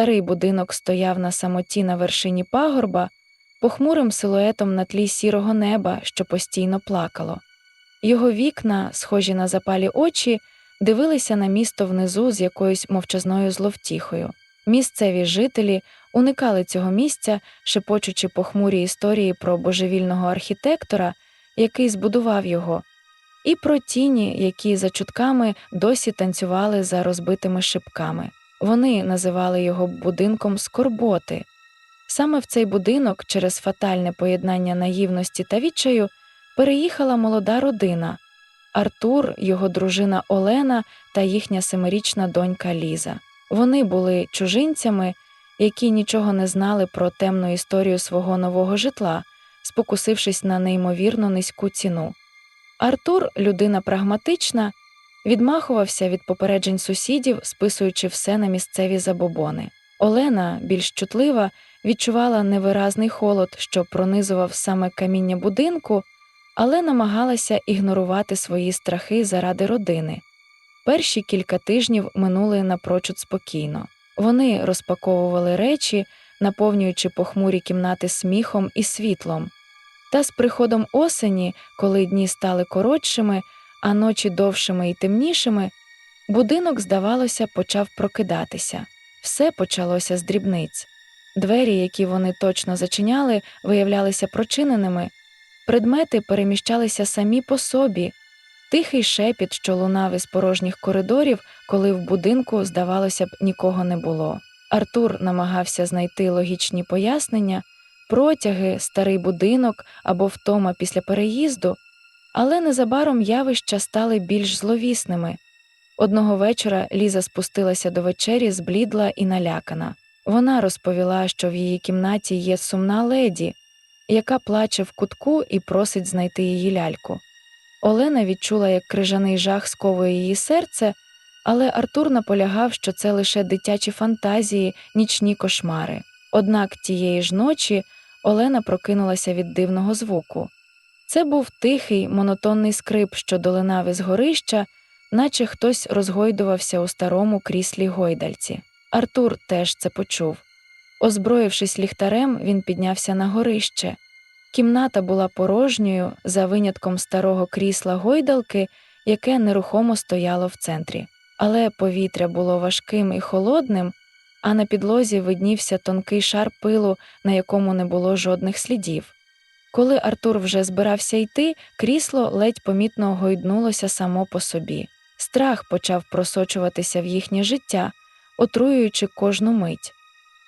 Старий будинок стояв на самоті на вершині пагорба, похмурим силуетом на тлі сірого неба, що постійно плакало. Його вікна, схожі на запалі очі, дивилися на місто внизу з якоюсь мовчазною зловтіхою. Місцеві жителі уникали цього місця, шепочучи похмурі історії про божевільного архітектора, який збудував його, і про тіні, які за чутками досі танцювали за розбитими шибками. Вони називали його будинком скорботи. Саме в цей будинок, через фатальне поєднання наївності та відчаю, переїхала молода родина Артур, його дружина Олена та їхня семирічна донька Ліза. Вони були чужинцями, які нічого не знали про темну історію свого нового житла, спокусившись на неймовірно низьку ціну. Артур, людина прагматична, відмахувався від попереджень сусідів, списуючи все на місцеві забобони. Олена, більш чутлива, відчувала невиразний холод, що пронизував саме каміння будинку, але намагалася ігнорувати свої страхи заради родини. Перші кілька тижнів минули напрочуд спокійно. Вони розпаковували речі, наповнюючи похмурі кімнати сміхом і світлом. Та з приходом осені, коли дні стали коротшими, а ночі довшими і темнішими, будинок, здавалося, почав прокидатися. Все почалося з дрібниць. Двері, які вони точно зачиняли, виявлялися прочиненими, предмети переміщалися самі по собі, тихий шепіт, що лунав із порожніх коридорів, коли в будинку, здавалося б, нікого не було. Артур намагався знайти логічні пояснення, протяги, старий будинок або втома після переїзду, але незабаром явища стали більш зловісними. Одного вечора Ліза спустилася до вечері, зблідла і налякана. Вона розповіла, що в її кімнаті є сумна леді, яка плаче в кутку і просить знайти її ляльку. Олена відчула, як крижаний жах сковує її серце, але Артур наполягав, що це лише дитячі фантазії, нічні кошмари. Однак тієї ж ночі Олена прокинулася від дивного звуку. Це був тихий, монотонний скрип, що долинав із горища, наче хтось розгойдувався у старому кріслі гойдальці. Артур теж це почув. Озброївшись ліхтарем, він піднявся на горище. Кімната була порожньою за винятком старого крісла гойдалки, яке нерухомо стояло в центрі. Але повітря було важким і холодним, а на підлозі виднівся тонкий шар пилу, на якому не було жодних слідів. Коли Артур вже збирався йти, крісло ледь помітно гойднулося само по собі. Страх почав просочуватися в їхнє життя, отруюючи кожну мить.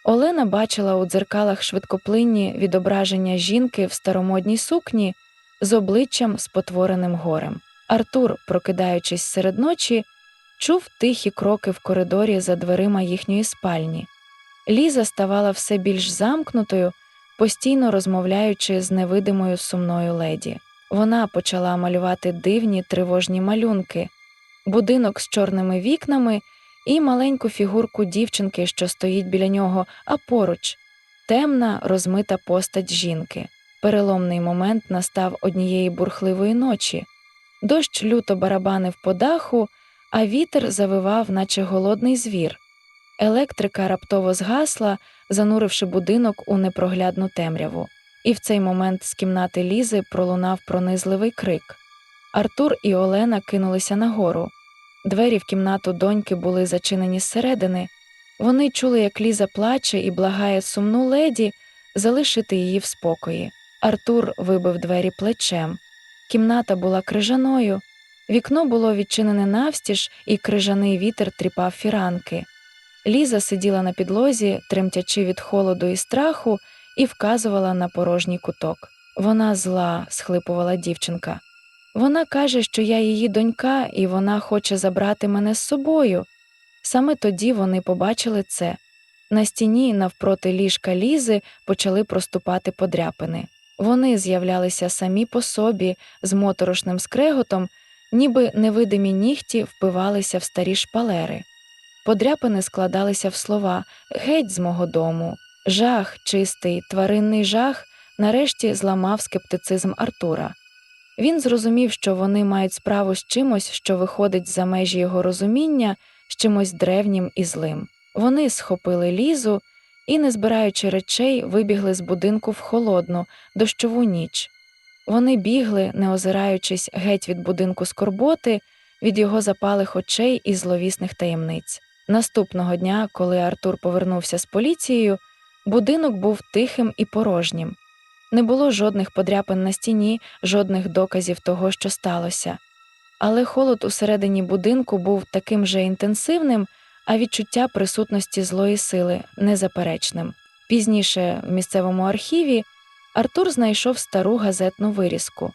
Олена бачила у дзеркалах швидкоплинні відображення жінки в старомодній сукні з обличчям спотвореним горем. Артур, прокидаючись серед ночі, чув тихі кроки в коридорі за дверима їхньої спальні. Ліза ставала все більш замкнутою, постійно розмовляючи з невидимою сумною леді. Вона почала малювати дивні тривожні малюнки, будинок з чорними вікнами і маленьку фігурку дівчинки, що стоїть біля нього, а поруч темна, розмита постать жінки. Переломний момент настав однієї бурхливої ночі. Дощ люто барабанив по даху, а вітер завивав, наче голодний звір. Електрика раптово згасла, зануривши будинок у непроглядну темряву, і в цей момент з кімнати Лізи пролунав пронизливий крик. Артур і Олена кинулися нагору. Двері в кімнату доньки були зачинені зсередини. Вони чули, як Ліза плаче і благає сумну леді залишити її в спокої. Артур вибив двері плечем. Кімната була крижаною, вікно було відчинене навстіж, і крижаний вітер тріпав фіранки. Ліза сиділа на підлозі, тремтячи від холоду і страху, і вказувала на порожній куток. Вона зла, схлипувала дівчинка. Вона каже, що я її донька, і вона хоче забрати мене з собою. Саме тоді вони побачили це. На стіні навпроти ліжка лізи почали проступати подряпини. Вони з'являлися самі по собі з моторошним скреготом, ніби невидимі нігті впивалися в старі шпалери. Подряпини складалися в слова геть з мого дому. Жах, чистий, тваринний жах нарешті зламав скептицизм Артура. Він зрозумів, що вони мають справу з чимось, що виходить за межі його розуміння, з чимось древнім і злим. Вони схопили лізу і, не збираючи речей, вибігли з будинку в холодну, дощову ніч. Вони бігли, не озираючись геть від будинку скорботи, від його запалих очей і зловісних таємниць. Наступного дня, коли Артур повернувся з поліцією, будинок був тихим і порожнім. Не було жодних подряпин на стіні, жодних доказів того, що сталося. Але холод усередині будинку був таким же інтенсивним, а відчуття присутності злої сили незаперечним. Пізніше, в місцевому архіві, Артур знайшов стару газетну вирізку.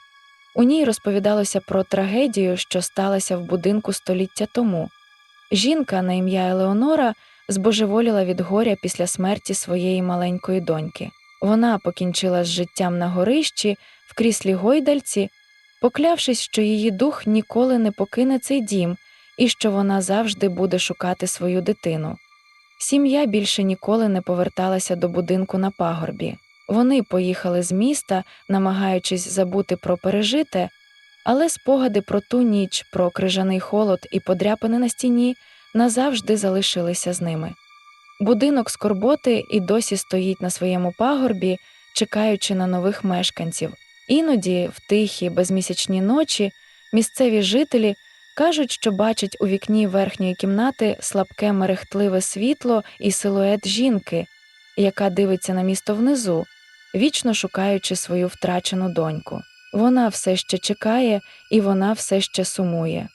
У ній розповідалося про трагедію, що сталася в будинку століття тому. Жінка на ім'я Елеонора збожеволіла від горя після смерті своєї маленької доньки. Вона покінчила з життям на горищі в кріслі гойдальці, поклявшись, що її дух ніколи не покине цей дім і що вона завжди буде шукати свою дитину. Сім'я більше ніколи не поверталася до будинку на пагорбі. Вони поїхали з міста, намагаючись забути про пережите, але спогади про ту ніч, про крижаний холод і подряпини на стіні назавжди залишилися з ними. Будинок скорботи і досі стоїть на своєму пагорбі, чекаючи на нових мешканців. Іноді, в тихі безмісячні ночі, місцеві жителі кажуть, що бачать у вікні верхньої кімнати слабке мерехтливе світло і силует жінки, яка дивиться на місто внизу, вічно шукаючи свою втрачену доньку. Вона все ще чекає і вона все ще сумує.